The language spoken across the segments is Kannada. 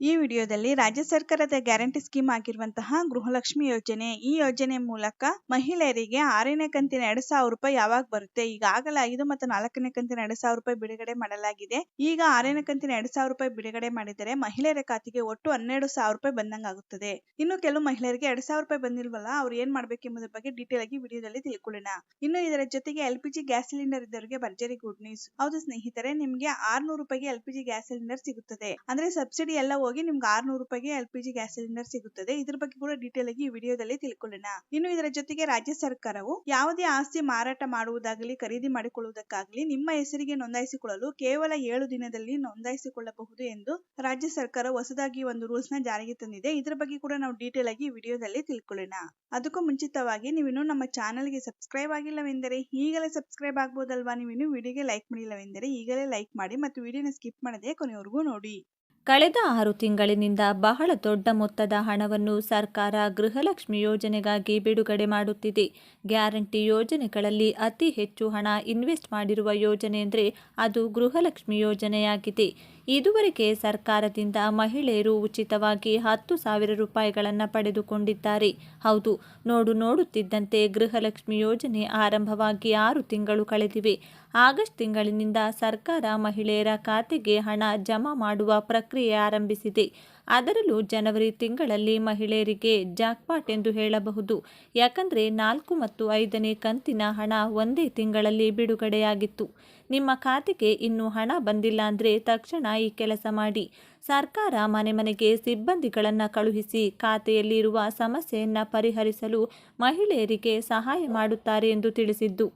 ಈ ವಿಡಿಯೋದಲ್ಲಿ ರಾಜ್ಯ ಸರ್ಕಾರದ ಗ್ಯಾರಂಟಿ ಸ್ಕೀಮ್ ಆಗಿರುವಂತಹ ಗೃಹಲಕ್ಷ್ಮಿ ಯೋಜನೆ, ಈ ಯೋಜನೆ ಮೂಲಕ ಮಹಿಳೆಯರಿಗೆ ಆರನೇ ಕಂತಿನ ಎರಡ್ ಸಾವಿರ ರೂಪಾಯಿ ಯಾವಾಗ ಬರುತ್ತೆ? ಈಗಾಗಲೇ ಐದು ಮತ್ತು ನಾಲ್ಕನೇ ಕಂತಿನ ಎರಡ್ ಸಾವಿರ ರೂಪಾಯಿ ಬಿಡುಗಡೆ ಮಾಡಲಾಗಿದೆ. ಈಗ ಆರನೇ ಕಂತಿನ ಎರಡ್ ಸಾವಿರ ರೂಪಾಯಿ ಬಿಡುಗಡೆ ಮಾಡಿದರೆ ಮಹಿಳೆಯರ ಖಾತೆಗೆ ಒಟ್ಟು ಹನ್ನೆರಡು ಸಾವಿರ ರೂಪಾಯಿ ಬಂದಂಗಾಗುತ್ತದೆ ಇನ್ನು ಕೆಲವು ಮಹಿಳೆಯರಿಗೆ ಎರಡ್ ಸಾವಿರ ರೂಪಾಯಿ ಬಂದಿಲ್ವಲ್ಲ, ಅವ್ರು ಏನ್ ಮಾಡ್ಬೇಕೆಂಬುದರ ಬಗ್ಗೆ ಡೀಟೇಲ್ ಆಗಿ ವಿಡಿಯೋದಲ್ಲಿ ತಿಳ್ಕೊಳ್ಳೋಣ. ಇನ್ನು ಇದರ ಜೊತೆಗೆ L P G gas cylinder ಇದ್ದವರಿಗೆ ಭರ್ಜರಿ ಗುಡ್ ನ್ಯೂಸ್ ಹೌದು ಸ್ನೇಹಿತರೆ, ನಿಮ್ಗೆ ಆರ್ನೂರು ರೂಪಾಯಿಗೆ L P G gas cylinder ಸಿಗುತ್ತದೆ. ಅಂದ್ರೆ ಸಬ್ಸಿಡಿ ಎಲ್ಲ ಹೋಗಿ ನಿಮ್ಗೆ ಆರ್ನೂರು ರೂಪಾಯಿಗೆ L P G gas cylinder ಸಿಗುತ್ತದೆ. ಇದ್ರ ಬಗ್ಗೆ ಕೂಡ ಡೀಟೇಲ್ ಆಗಿ ವಿಡಿಯೋದಲ್ಲಿ ತಿಳ್ಕೊಳ್ಳೋಣ. ಇನ್ನು ಇದರ ಜೊತೆಗೆ ರಾಜ್ಯ ಸರ್ಕಾರವು ಯಾವುದೇ ಆಸ್ತಿ ಮಾರಾಟ ಮಾಡುವುದಾಗಲಿ, ಖರೀದಿ ಮಾಡಿಕೊಳ್ಳುವುದಕ್ಕಾಗಲಿ ನಿಮ್ಮ ಹೆಸರಿಗೆ ನೋಂದಾಯಿಸಿಕೊಳ್ಳಲು ಕೇವಲ ಏಳು ದಿನದಲ್ಲಿ ನೋಂದಾಯಿಸಿಕೊಳ್ಳಬಹುದು ಎಂದು ರಾಜ್ಯ ಸರ್ಕಾರ ಹೊಸದಾಗಿ ಒಂದು ರೂಲ್ಸ್ನ ಜಾರಿಗೆ ತಂದಿದೆ. ಇದ್ರ ಬಗ್ಗೆ ಕೂಡ ನಾವು ಡೀಟೇಲ್ ಆಗಿ ವಿಡಿಯೋದಲ್ಲಿ ತಿಳ್ಕೊಳ್ಳೋಣ. ಅದಕ್ಕೂ ಮುಂಚಿತವಾಗಿ ನೀವಿನ್ನು ನಮ್ಮ ಚಾನಲ್ಗೆ ಸಬ್ಸ್ಕ್ರೈಬ್ ಆಗಿಲ್ಲವೆಂದರೆ ಈಗಲೇ ಸಬ್ಸ್ಕ್ರೈಬ್ ಆಗ್ಬೋದಲ್ವಾ? ನೀವಿನ್ನು ವಿಡಿಯೋಗೆ ಲೈಕ್ ಮಾಡಿಲ್ಲವೆಂದರೆ ಈಗಲೇ ಲೈಕ್ ಮಾಡಿ ಮತ್ತು ವಿಡಿಯೋನ ಸ್ಕಿಪ್ ಮಾಡದೆ ಕೊನೆಯವರೆಗೂ ನೋಡಿ. ಕಳೆದ ಆರು ತಿಂಗಳಿನಿಂದ ಬಹಳ ದೊಡ್ಡ ಮೊತ್ತದ ಹಣವನ್ನು ಸರ್ಕಾರ ಗೃಹಲಕ್ಷ್ಮಿ ಯೋಜನೆಗಾಗಿ ಬಿಡುಗಡೆ ಮಾಡುತ್ತಿದೆ. ಗ್ಯಾರಂಟಿ ಯೋಜನೆಗಳಲ್ಲಿ ಅತಿ ಹೆಚ್ಚು ಹಣ ಇನ್ವೆಸ್ಟ್ ಮಾಡಿರುವ ಯೋಜನೆ ಅಂದರೆ ಅದು ಗೃಹಲಕ್ಷ್ಮಿ ಯೋಜನೆಯಾಗಿದೆ. ಇದುವರೆಗೆ ಸರ್ಕಾರದಿಂದ ಮಹಿಳೆಯರು ಉಚಿತವಾಗಿ ಹತ್ತು ಸಾವಿರ ರೂಪಾಯಿಗಳನ್ನು ಪಡೆದುಕೊಂಡಿದ್ದಾರೆ. ಹೌದು, ನೋಡು ನೋಡುತ್ತಿದ್ದಂತೆ ಗೃಹಲಕ್ಷ್ಮಿ ಯೋಜನೆ ಆರಂಭವಾಗಿ ಆರು ತಿಂಗಳು ಕಳೆದಿವೆ. ಆಗಸ್ಟ್ ತಿಂಗಳಿನಿಂದ ಸರ್ಕಾರ ಮಹಿಳೆಯರ ಖಾತೆಗೆ ಹಣ ಜಮಾ ಮಾಡುವ ಪ್ರಕ್ರಿಯೆ ಆರಂಭಿಸಿದೆ. ಅದರಲ್ಲೂ ಜನವರಿ ತಿಂಗಳಲ್ಲಿ ಮಹಿಳೆಯರಿಗೆ ಜಾಕ್ಪಾಟ್ ಎಂದು ಹೇಳಬಹುದು. ಯಾಕಂದರೆ ನಾಲ್ಕು ಮತ್ತು ಐದನೇ ಕಂತಿನ ಹಣ ಒಂದೇ ತಿಂಗಳಲ್ಲಿ ಬಿಡುಗಡೆಯಾಗಿತ್ತು. ನಿಮ್ಮ ಖಾತೆಗೆ ಇನ್ನೂ ಹಣ ಬಂದಿಲ್ಲ ಅಂದರೆ ತಕ್ಷಣ ಈ ಕೆಲಸ ಮಾಡಿ. ಸರ್ಕಾರ ಮನೆ ಮನೆಗೆ ಸಿಬ್ಬಂದಿಗಳನ್ನು ಕಳುಹಿಸಿ ಖಾತೆಯಲ್ಲಿರುವ ಸಮಸ್ಯೆಯನ್ನು ಪರಿಹರಿಸಲು ಮಹಿಳೆಯರಿಗೆ ಸಹಾಯ ಮಾಡುತ್ತಾರೆ ಎಂದು ತಿಳಿಸಿದ್ದು.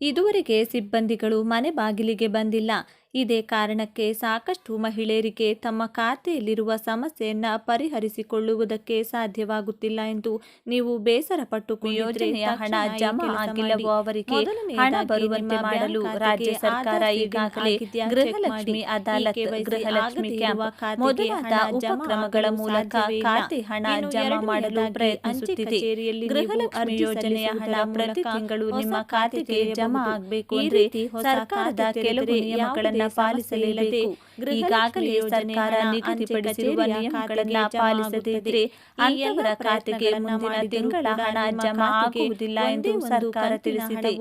ಇದುವರೆಗೆ ಸಿಬ್ಬಂದಿಗಳು ಮನೆ ಬಾಗಿಲಿಗೆ ಬಂದಿಲ್ಲ. ಇದೇ ಕಾರಣಕ್ಕೆ ಸಾಕಷ್ಟು ಮಹಿಳೆಯರಿಗೆ ತಮ್ಮ ಖಾತೆಯಲ್ಲಿರುವ ಸಮಸ್ಯೆಯನ್ನು ಪರಿಹರಿಸಿಕೊಳ್ಳುವುದಕ್ಕೆ ಸಾಧ್ಯವಾಗುತ್ತಿಲ್ಲ ಎಂದು ನೀವು ಬೇಸರಪಟ್ಟು ಯೋಜನೆಯ ಹಣ ಜಮಾ ಆಗಿಲ್ಲವೋ ಅವರಿಗೆ ಹಣ ಬರುವಂತೆ ಮಾಡಲು ರಾಜ್ಯ ಸರ್ಕಾರ ಈಗಾಗಲೇ ಗೃಹಲಕ್ಷ್ಮಿ ಅದಾಲತ್ ಗೃಹಲಕ್ಷ್ಮಿ ಕ್ಯಾಂಪ್ ಮೊದಲಾದ ಉಪಕ್ರಮಗಳ ಮೂಲಕ ಖಾತೆ ಹಣ ಜಮಾ ಮಾಡಲು ಪ್ರಯತ್ನಿಸುತ್ತಿದೆ. ಗೃಹಲಕ್ಷ್ಮಿ ಯೋಜನೆಯ ಹಣ ಪ್ರತಿ ತಿಂಗಳು ನಿಮ್ಮ ಖಾತೆಗೆ ಜಮಾ ಆಗಬೇಕು ಅಂದರೆ ಸರ್ಕಾರದ ಕೆಲವು ನಿಯಮಗಳನ್ನು ಪಾಲಿಸಲೇಬೇಕು. ಈಗಾಗಲೇ ಸರ್ಕಾರ ನಿಗದಿಪಡಿಸಿರುವ ನಿಯಮಗಳನ್ನು ಪಾಲಿಸದಿದ್ದರೆ ಅಂತವರ ಖಾತೆಗೆ ಮುಂದಿನ ತಿಂಗಳ ಹಣ ಜಮಾ ಆಗುವುದಿಲ್ಲ ಎಂದು ಸರ್ಕಾರ ತಿಳಿಸಿದೆ.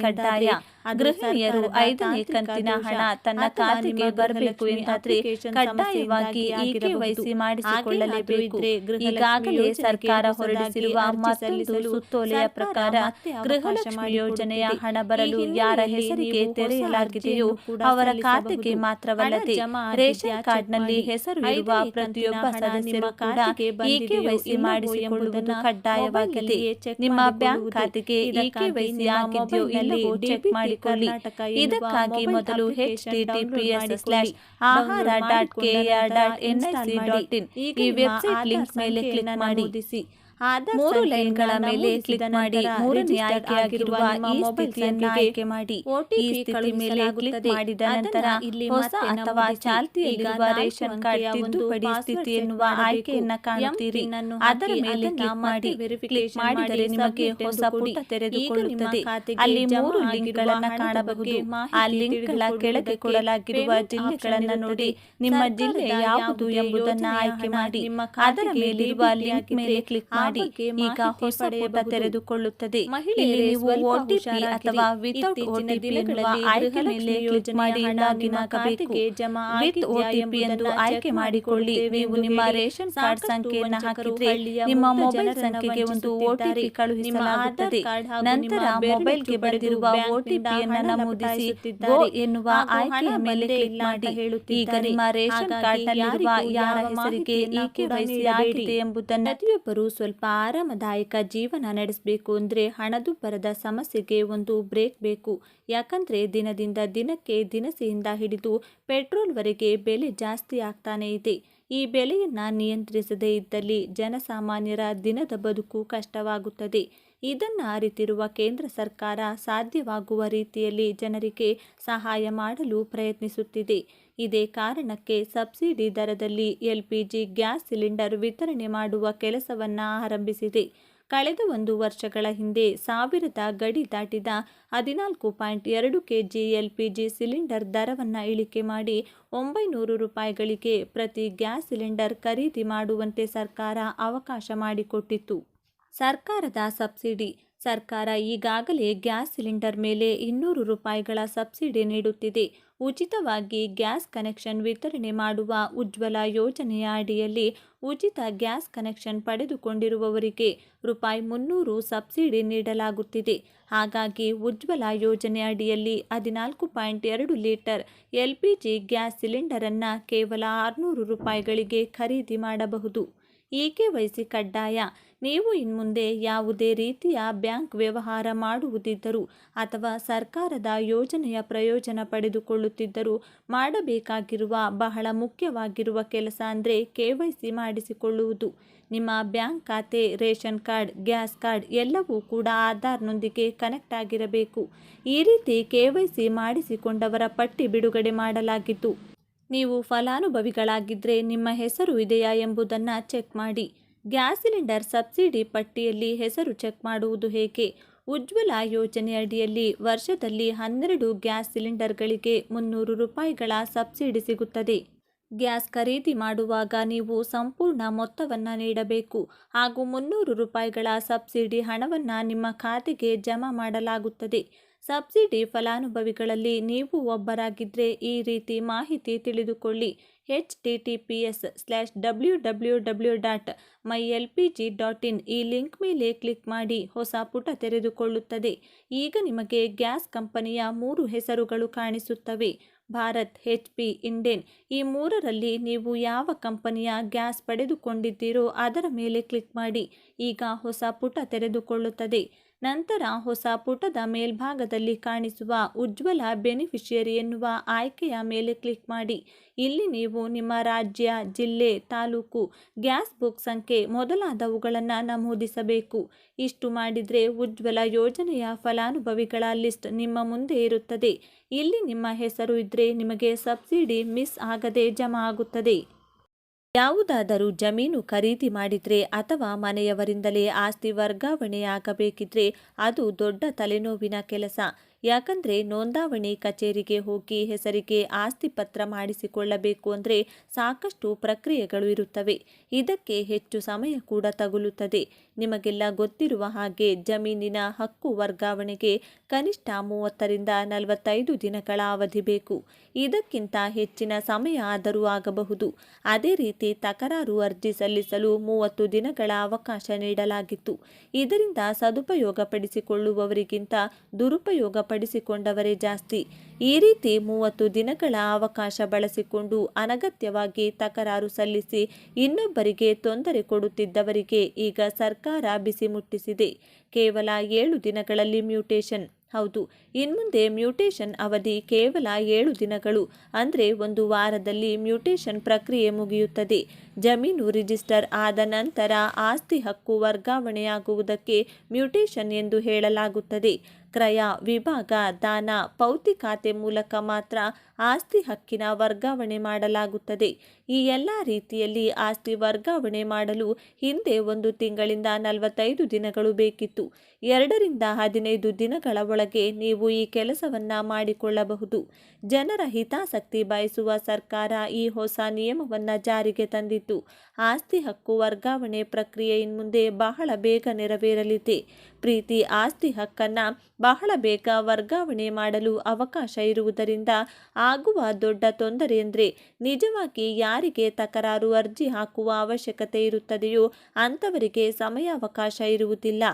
ಕಡ್ಡಾಯ. ಗೃಹಿಣಿಯರು ಐದನೇ ಕಂತಿನ ಹಣ ತನ್ನ ಖಾತೆಗೆ ಬರಬೇಕು ಎಂದಾದ್ರೆ ಕಡ್ಡಾಯವಾಗಿ ಈ ಕೆವೈಸಿ ಮಾಡಿಸಿಕೊಳ್ಳಲೇಬೇಕು. ಈಗಾಗಲೇ ಸರ್ಕಾರ ಹೊರಡಿಸಿರುವ ಮತ್ತೊಂದು ಸುತ್ತೋಲೆಯ ಪ್ರಕಾರ ಗೃಹಲಕ್ಷ್ಮಿ ಯೋಜನೆಯ ಹಣ ಬರಲು ಯಾರ ಹೆಸರಿಗೆ ತೆರೆಯಲಾಗಿದೆಯೋ ಅವರ ಖಾತೆಗೆ ಮಾತ್ರವಲ್ಲದೆ ರೇಷನ್ ಕಾರ್ಡ್ನಲ್ಲಿ ಹೆಸರು ಇರುವ ಪ್ರತಿಯೊಬ್ಬ ಸದಸ್ಯರು ಕೂಡ ಈ ಕೆವೈಸಿ ಮಾಡಿಸಿಕೊಳ್ಳುವುದು ಕಡ್ಡಾಯವಾಗಿದೆ ನಿಮ್ಮ ಬ್ಯಾಂಕ್ ಖಾತೆಗೆ ಈ ಕೆವೈಸಿ ಆಗಿದೆಯೋ ಇಲ್ಲವೋ ಚೆಕ್ ಮಾಡಿಕೊಳ್ಳಿ ಇದಕ್ಕಾಗಿ ಮೊದಲು ಎಚ್ ಟಿಟಿಪಿಎಸ್ ಸ್ಲಾಶ್ ಆಹಾರ dot KR dot NIC dot in. ಈ ವೆಬ್ಸೈಟ್ ಲಿಂಕ್ ಮೇಲೆ ಕ್ಲಿಕ್ ಮಾಡಿ. ಮೂರು ಲೈನ್ಗಳ ಮೇಲೆ ಕ್ಲಿಕ್ ಮಾಡಿ ಮೂರನೇ ಆಯ್ಕೆಯಾಗಿರುವ ಈ ಸ್ಥಿತಿಯನ್ನು ಆಯ್ಕೆ ಮಾಡಿ ಈ ಸ್ಥಿತಿ ಮೇಲೆ ಕ್ಲಿಕ್ ಮಾಡಿದ ನಂತರ ಇಲ್ಲಿ ಹೊಸ ಅಥವಾ ಚಾಲ್ತಿಯಲ್ಲಿರುವ ರೇಷನ್ ಕಾರ್ಡ್ ತಿದ್ದುಪಡಿ ಸ್ಥಿತಿ ಎನ್ನುವ ಆಯ್ಕೆಯನ್ನ ಕಾಣುತ್ತೀರಿ. ಅದರ ಮೇಲೆ ಕ್ಲಿಕ್ ಮಾಡಿ ವೆರಿಫಿಕೇಶನ್ ಮಾಡಿದರೆ ನಿಮಗೆ ಹೊಸ ಪುಟ ತೆರೆದುಕೊಳ್ಳುತ್ತದೆ. ಅಲ್ಲಿ ಮೂರು ಲಿಂಕ್ಗಳನ್ನು ಕಾಣಬಹುದು. ಆ ಲಿಂಕ್ಗಳ ಕೆಳಗೆ ಕೊಡಲಾಗಿರುವ ಜಿಲ್ಲೆಗಳನ್ನ ನೋಡಿ. ನಿಮ್ಮ ಜಿಲ್ಲೆ ಯಾವುದು ಎಂಬುದನ್ನು ಆಯ್ಕೆ ಮಾಡಿ. ಅದರ ಮೇಲಿರುವ ಲಿಂಕ್ ಮೇಲೆ ಕ್ಲಿಕ್ ಮಾಡಿ ಈಗ ಹೊಸ ಪುಟ ತೆರೆದುಕೊಳ್ಳುತ್ತದೆ. ಇಲ್ಲಿ ನೀವು ಓಟಿಪಿ ಅಥವಾ ವಿತೌಟ್ ಓಟಿಪಿ ಆಯ್ಕೆ ಮೇಲೆ ಕ್ಲಿಕ್ ಮಾಡಿ ಲಾಗಿನ್ ಆಗಬೇಕು ವಿತ್ ಓಟಿಪಿ ಎಂದು ಆಯ್ಕೆ ಮಾಡಿಕೊಳ್ಳಿ. ನೀವು ನಿಮ್ಮ ರೇಷನ್ ಕಾರ್ಡ್ ಸಂಖ್ಯೆಯನ್ನು ಹಾಕಿದ್ರೆ ನಿಮ್ಮ ಮೊಬೈಲ್ ಸಂಖ್ಯೆಗೆ ಒಂದು ಓಟಿಪಿ ಕಳುಹಿಸಲಾಗುತ್ತದೆ. ನಂತರ ಮೊಬೈಲ್ಗೆ ಬರೆದಿರುವ ಓಟಿಪಿಯನ್ನು ನಮೂದಿಸಿ ಗೋ ಎನ್ನುವ ಆಯ್ಕೆಯ ಮೇಲೆ ಕ್ಲಿಕ್ ಮಾಡಿ. ಈಗ ನಿಮ್ಮ ರೇಷನ್ ಕಾರ್ಡ್ ನಲ್ಲಿರುವ ಯಾರ ಹೆಸರಿಗೆ ಈ ಕೆವೈಸಿ ಆಗಿದೆ ಎಂಬುದನ್ನು ಪ್ರತಿಯೊಬ್ಬರು ಸ್ವಲ್ಪ ಆರಾಮದಾಯಕ ಜೀವನ ನಡೆಸಬೇಕು ಅಂದರೆ ಹಣದುಬ್ಬರದ ಸಮಸ್ಯೆಗೆ ಒಂದು ಬ್ರೇಕ್ ಬೇಕು. ಯಾಕಂದರೆ ದಿನದಿಂದ ದಿನಕ್ಕೆ ದಿನಸಿಯಿಂದ ಹಿಡಿದು ಪೆಟ್ರೋಲ್ವರೆಗೆ ಬೆಲೆ ಜಾಸ್ತಿ ಆಗ್ತಾನೇ ಇದೆ. ಈ ಬೆಲೆಯನ್ನು ನಿಯಂತ್ರಿಸದೇ ಇದ್ದಲ್ಲಿ ಜನಸಾಮಾನ್ಯರ ದಿನದ ಬದುಕು ಕಷ್ಟವಾಗುತ್ತದೆ. ಇದನ್ನು ಅರಿತಿರುವ ಕೇಂದ್ರ ಸರ್ಕಾರ ಸಾಧ್ಯವಾಗುವ ರೀತಿಯಲ್ಲಿ ಜನರಿಗೆ ಸಹಾಯ ಮಾಡಲು ಪ್ರಯತ್ನಿಸುತ್ತಿದೆ. ಇದೇ ಕಾರಣಕ್ಕೆ ಸಬ್ಸಿಡಿ ದರದಲ್ಲಿ ಎಲ್ಪಿಜಿ ಗ್ಯಾಸ್ ಸಿಲಿಂಡರ್ ವಿತರಣೆ ಮಾಡುವ ಕೆಲಸವನ್ನು ಆರಂಭಿಸಿದೆ. ಕಳೆದ ಒಂದು ವರ್ಷಗಳ ಹಿಂದೆ ಸಾವಿರದ ಗಡಿ ದಾಟಿದ ಹದಿನಾಲ್ಕು ಪಾಯಿಂಟ್ ಎರಡು ಕೆಜಿ ಎಲ್ಪಿಜಿ ಸಿಲಿಂಡರ್ ದರವನ್ನು ಇಳಿಕೆ ಮಾಡಿ ಒಂಬೈನೂರು ರೂಪಾಯಿಗಳಿಗೆ ಪ್ರತಿ ಗ್ಯಾಸ್ ಸಿಲಿಂಡರ್ ಖರೀದಿ ಮಾಡುವಂತೆ ಸರ್ಕಾರ ಅವಕಾಶ ಮಾಡಿಕೊಟ್ಟಿತ್ತು. ಸರ್ಕಾರದ ಸಬ್ಸಿಡಿ. ಸರ್ಕಾರ ಈಗಾಗಲೇ ಗ್ಯಾಸ್ ಸಿಲಿಂಡರ್ ಮೇಲೆ ಇನ್ನೂರು ರೂಪಾಯಿಗಳ ಸಬ್ಸಿಡಿ ನೀಡುತ್ತಿದೆ. ಉಚಿತವಾಗಿ ಗ್ಯಾಸ್ ಕನೆಕ್ಷನ್ ವಿತರಣೆ ಮಾಡುವ ಉಜ್ವಲ ಯೋಜನೆಯ ಅಡಿಯಲ್ಲಿ ಉಚಿತ ಗ್ಯಾಸ್ ಕನೆಕ್ಷನ್ ಪಡೆದುಕೊಂಡಿರುವವರಿಗೆ ರೂಪಾಯಿ ಮುನ್ನೂರು ಸಬ್ಸಿಡಿ ನೀಡಲಾಗುತ್ತಿದೆ. ಹಾಗಾಗಿ ಉಜ್ವಲ ಯೋಜನೆ ಅಡಿಯಲ್ಲಿ ಹದಿನಾಲ್ಕು ಪಾಯಿಂಟ್ ಎರಡು litre L P G gas ಸಿಲಿಂಡರನ್ನು ಕೇವಲ ಆರುನೂರು ರೂಪಾಯಿಗಳಿಗೆ ಖರೀದಿ ಮಾಡಬಹುದು. ಈಕೆ ವಹಿಸಿ ಕಡ್ಡಾಯ ನೀವು ಇನ್ಮುಂದೆ ಯಾವುದೇ ರೀತಿಯ ಬ್ಯಾಂಕ್ ವ್ಯವಹಾರ ಮಾಡುವುದಿದ್ದರೂ ಅಥವಾ ಸರ್ಕಾರದ ಯೋಜನೆಯ ಪ್ರಯೋಜನ ಪಡೆದುಕೊಳ್ಳುತ್ತಿದ್ದರೂ ಮಾಡಬೇಕಾಗಿರುವ ಬಹಳ ಮುಖ್ಯವಾಗಿರುವ ಕೆಲಸ ಅಂದರೆ ಕೆ ಮಾಡಿಸಿಕೊಳ್ಳುವುದು. ನಿಮ್ಮ ಬ್ಯಾಂಕ್ ಖಾತೆ, ರೇಷನ್ ಕಾರ್ಡ್, ಗ್ಯಾಸ್ ಕಾರ್ಡ್ ಎಲ್ಲವೂ ಕೂಡ ಆಧಾರ್ನೊಂದಿಗೆ ಕನೆಕ್ಟ್ ಆಗಿರಬೇಕು. ಈ ರೀತಿ ಕೆ ಮಾಡಿಸಿಕೊಂಡವರ ಪಟ್ಟಿ ಬಿಡುಗಡೆ ಮಾಡಲಾಗಿತ್ತು. ನೀವು ಫಲಾನುಭವಿಗಳಾಗಿದ್ದರೆ ನಿಮ್ಮ ಹೆಸರು ಇದೆಯಾ ಎಂಬುದನ್ನು ಚೆಕ್ ಮಾಡಿ. ಗ್ಯಾಸ್ ಸಿಲಿಂಡರ್ ಸಬ್ಸಿಡಿ ಪಟ್ಟಿಯಲ್ಲಿ ಹೆಸರು ಚೆಕ್ ಮಾಡುವುದು ಹೇಗೆ? ಉಜ್ವಲ ಯೋಜನೆ ಅಡಿಯಲ್ಲಿ ವರ್ಷದಲ್ಲಿ ಹನ್ನೆರಡು ಗ್ಯಾಸ್ ಸಿಲಿಂಡರ್ಗಳಿಗೆ ಮುನ್ನೂರು ರೂಪಾಯಿಗಳ ಸಬ್ಸಿಡಿ ಸಿಗುತ್ತದೆ. ಗ್ಯಾಸ್ ಖರೀದಿ ಮಾಡುವಾಗ ನೀವು ಸಂಪೂರ್ಣ ಮೊತ್ತವನ್ನು ನೀಡಬೇಕು. ಹಾಗೂ ಮುನ್ನೂರು ರೂಪಾಯಿಗಳ ಸಬ್ಸಿಡಿ ಹಣವನ್ನು ನಿಮ್ಮ ಖಾತೆಗೆ ಜಮಾ ಮಾಡಲಾಗುತ್ತದೆ. ಸಬ್ಸಿಡಿ ಫಲಾನುಭವಿಗಳಲ್ಲಿ ನೀವು ಒಬ್ಬರಾಗಿದ್ದರೆ ಈ ರೀತಿ ಮಾಹಿತಿ ತಿಳಿದುಕೊಳ್ಳಿ. H T T P S slash W W W dot my L P G dot in ಈ ಲಿಂಕ್ ಮೇಲೆ ಕ್ಲಿಕ್ ಮಾಡಿ ಹೊಸ ಪುಟ ತೆರೆದುಕೊಳ್ಳುತ್ತದೆ. ಈಗ ನಿಮಗೆ ಗ್ಯಾಸ್ ಕಂಪನಿಯ ಮೂರು ಹೆಸರುಗಳು ಕಾಣಿಸುತ್ತವೆ. ಭಾರತ್ ಹೆಚ್ ಪಿ ಇಂಡೇನ್ ಈ ಮೂರರಲ್ಲಿ ನೀವು ಯಾವ ಕಂಪನಿಯ ಗ್ಯಾಸ್ ಪಡೆದುಕೊಂಡಿದ್ದೀರೋ ಅದರ ಮೇಲೆ ಕ್ಲಿಕ್ ಮಾಡಿ. ಈಗ ಹೊಸ ಪುಟ ತೆರೆದುಕೊಳ್ಳುತ್ತದೆ. ನಂತರ ಹೊಸ ಪುಟದ ಮೇಲ್ಭಾಗದಲ್ಲಿ ಕಾಣಿಸುವ ಉಜ್ವಲ ಬೆನಿಫಿಷಿಯರಿ ಎನ್ನುವ ಆಯ್ಕೆಯ ಮೇಲೆ ಕ್ಲಿಕ್ ಮಾಡಿ. ಇಲ್ಲಿ ನೀವು ನಿಮ್ಮ ರಾಜ್ಯ, ಜಿಲ್ಲೆ, ತಾಲೂಕು, ಗ್ಯಾಸ್ ಬುಕ್ ಸಂಖ್ಯೆ ಮೊದಲಾದವುಗಳನ್ನು ನಮೂದಿಸಬೇಕು. ಇಷ್ಟು ಮಾಡಿದರೆ ಉಜ್ವಲ ಯೋಜನೆಯ ಫಲಾನುಭವಿಗಳ ಲಿಸ್ಟ್ ನಿಮ್ಮ ಮುಂದೆ ಇರುತ್ತದೆ. ಇಲ್ಲಿ ನಿಮ್ಮ ಹೆಸರು ಇದ್ದರೆ ನಿಮಗೆ ಸಬ್ಸಿಡಿ ಮಿಸ್ ಆಗದೆ ಜಮಾ ಆಗುತ್ತದೆ. ಯಾವುದಾದರೂ ಜಮೀನು ಖರೀದಿ ಮಾಡಿದ್ರೆ ಅಥವಾ ಮನೆಯವರಿಂದಲೇ ಆಸ್ತಿ ವರ್ಗಾವಣೆಯಾಗಬೇಕಿದ್ರೆ ಅದು ದೊಡ್ಡ ತಲೆನೋವಿನ ಕೆಲಸ. ಯಾಕಂದರೆ ನೋಂದಾವಣಿ ಕಚೇರಿಗೆ ಹೋಗಿ ಹೆಸರಿಗೆ ಆಸ್ತಿ ಪತ್ರ ಮಾಡಿಸಿಕೊಳ್ಳಬೇಕು ಅಂದರೆ ಸಾಕಷ್ಟು ಪ್ರಕ್ರಿಯೆಗಳು ಇರುತ್ತವೆ. ಇದಕ್ಕೆ ಹೆಚ್ಚು ಸಮಯ ಕೂಡ ತಗುಲುತ್ತದೆ. ನಿಮಗೆಲ್ಲ ಗೊತ್ತಿರುವ ಹಾಗೆ ಜಮೀನಿನ ಹಕ್ಕು ವರ್ಗಾವಣೆಗೆ ಕನಿಷ್ಠ ಮೂವತ್ತರಿಂದ ನಲವತ್ತೈದು ದಿನಗಳ ಅವಧಿ ಬೇಕು. ಇದಕ್ಕಿಂತ ಹೆಚ್ಚಿನ ಸಮಯ ಆದರೂ ಆಗಬಹುದು. ಅದೇ ರೀತಿ ತಕರಾರು ಅರ್ಜಿ ಸಲ್ಲಿಸಲು ಮೂವತ್ತು ದಿನಗಳ ಅವಕಾಶ ನೀಡಲಾಗಿತ್ತು. ಇದರಿಂದ ಸದುಪಯೋಗಪಡಿಸಿಕೊಳ್ಳುವವರಿಗಿಂತ ದುರುಪಯೋಗ ಪಡಿಸಿಕೊಂಡವರೇ ಜಾಸ್ತಿ. ಈ ರೀತಿ ಮೂವತ್ತು ದಿನಗಳ ಅವಕಾಶ ಬಳಸಿಕೊಂಡು ಅನಗತ್ಯವಾಗಿ ತಕರಾರು ಸಲ್ಲಿಸಿ ಇನ್ನೊಬ್ಬರಿಗೆ ತೊಂದರೆ ಕೊಡುತ್ತಿದ್ದವರಿಗೆ ಈಗ ಸರ್ಕಾರ ಬಿಸಿ ಮುಟ್ಟಿಸಿದೆ. ಕೇವಲ ಏಳು ದಿನಗಳಲ್ಲಿ ಮ್ಯೂಟೇಷನ್. ಹೌದು, ಇನ್ಮುಂದೆ ಮ್ಯೂಟೇಷನ್ ಅವಧಿ ಕೇವಲ ಏಳು ದಿನಗಳು. ಅಂದರೆ ಒಂದು ವಾರದಲ್ಲಿ ಮ್ಯೂಟೇಷನ್ ಪ್ರಕ್ರಿಯೆ ಮುಗಿಯುತ್ತದೆ. ಜಮೀನು ರಿಜಿಸ್ಟರ್ ಆದ ನಂತರ ಆಸ್ತಿ ಹಕ್ಕು ವರ್ಗಾವಣೆಯಾಗುವುದಕ್ಕೆ ಮ್ಯೂಟೇಷನ್ ಎಂದು ಹೇಳಲಾಗುತ್ತದೆ. ಕ್ರಯ ವಿಭಾಗ ದಾನ ಪೌತಿ ಖಾತೆ ಮೂಲಕ ಮಾತ್ರ ಆಸ್ತಿ ಹಕ್ಕಿನ ವರ್ಗಾವಣೆ ಮಾಡಲಾಗುತ್ತದೆ. ಈ ಎಲ್ಲ ರೀತಿಯಲ್ಲಿ ಆಸ್ತಿ ವರ್ಗಾವಣೆ ಮಾಡಲು ಹಿಂದೆ ಒಂದು ತಿಂಗಳಿಂದ ನಲವತ್ತೈದು ದಿನಗಳು ಬೇಕಿತ್ತು. ಎರಡರಿಂದ ಹದಿನೈದು ದಿನಗಳ ಒಳಗೆ ನೀವು ಈ ಕೆಲಸವನ್ನು ಮಾಡಿಕೊಳ್ಳಬಹುದು. ಜನರ ಹಿತಾಸಕ್ತಿ ಬಯಸುವ ಸರ್ಕಾರ ಈ ಹೊಸ ನಿಯಮವನ್ನು ಜಾರಿಗೆ ತಂದಿತ್ತು. ಆಸ್ತಿ ಹಕ್ಕು ವರ್ಗಾವಣೆ ಪ್ರಕ್ರಿಯೆ ಇನ್ಮುಂದೆ ಬಹಳ ಬೇಗ ನೆರವೇರಲಿದೆ. ಪ್ರೀತಿ ಆಸ್ತಿ ಹಕ್ಕನ್ನು ಬಹಳ ಬೇಗ ವರ್ಗಾವಣೆ ಮಾಡಲು ಅವಕಾಶ ಇರುವುದರಿಂದ ಆಗುವ ದೊಡ್ಡ ತೊಂದರೆ ಎಂದರೆ ನಿಜವಾಗಿ ಯಾರಿಗೆ ತಕರಾರು ಅರ್ಜಿ ಹಾಕುವ ಅವಶ್ಯಕತೆ ಇರುತ್ತದೆಯೋ ಅಂಥವರಿಗೆ ಸಮಯಾವಕಾಶ ಇರುವುದಿಲ್ಲ.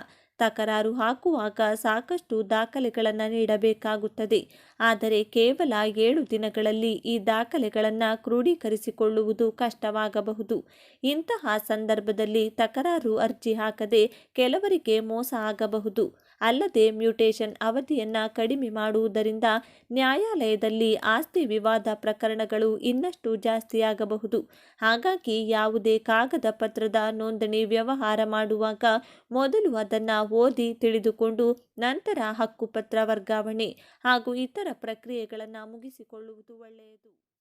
ತಕರಾರು ಹಾಕುವಾಗ ಸಾಕಷ್ಟು ದಾಖಲೆಗಳನ್ನು ನೀಡಬೇಕಾಗುತ್ತದೆ. ಆದರೆ ಕೇವಲ ಏಳು ದಿನಗಳಲ್ಲಿ ಈ ದಾಖಲೆಗಳನ್ನು ಕ್ರೋಢೀಕರಿಸಿಕೊಳ್ಳುವುದು ಕಷ್ಟವಾಗಬಹುದು. ಇಂತಹ ಸಂದರ್ಭದಲ್ಲಿ ತಕರಾರು ಅರ್ಜಿ ಹಾಕದೆ ಕೆಲವರಿಗೆ ಮೋಸ ಆಗಬಹುದು. ಅಲ್ಲದೆ ಮ್ಯೂಟೇಷನ್ ಅವಧಿಯನ್ನು ಕಡಿಮೆ ಮಾಡುವುದರಿಂದ ನ್ಯಾಯಾಲಯದಲ್ಲಿ ಆಸ್ತಿ ವಿವಾದ ಪ್ರಕರಣಗಳು ಇನ್ನಷ್ಟು ಜಾಸ್ತಿಯಾಗಬಹುದು. ಹಾಗಾಗಿ ಯಾವುದೇ ಕಾಗದ ಪತ್ರದ ನೋಂದಣಿ ವ್ಯವಹಾರ ಮಾಡುವಾಗ ಮೊದಲು ಅದನ್ನು ಓದಿ ತಿಳಿದುಕೊಂಡು ನಂತರ ಹಕ್ಕುಪತ್ರ ವರ್ಗಾವಣೆ ಹಾಗೂ ಇತರ ಪ್ರಕ್ರಿಯೆಗಳನ್ನು ಮುಗಿಸಿಕೊಳ್ಳುವುದು ಒಳ್ಳೆಯದು.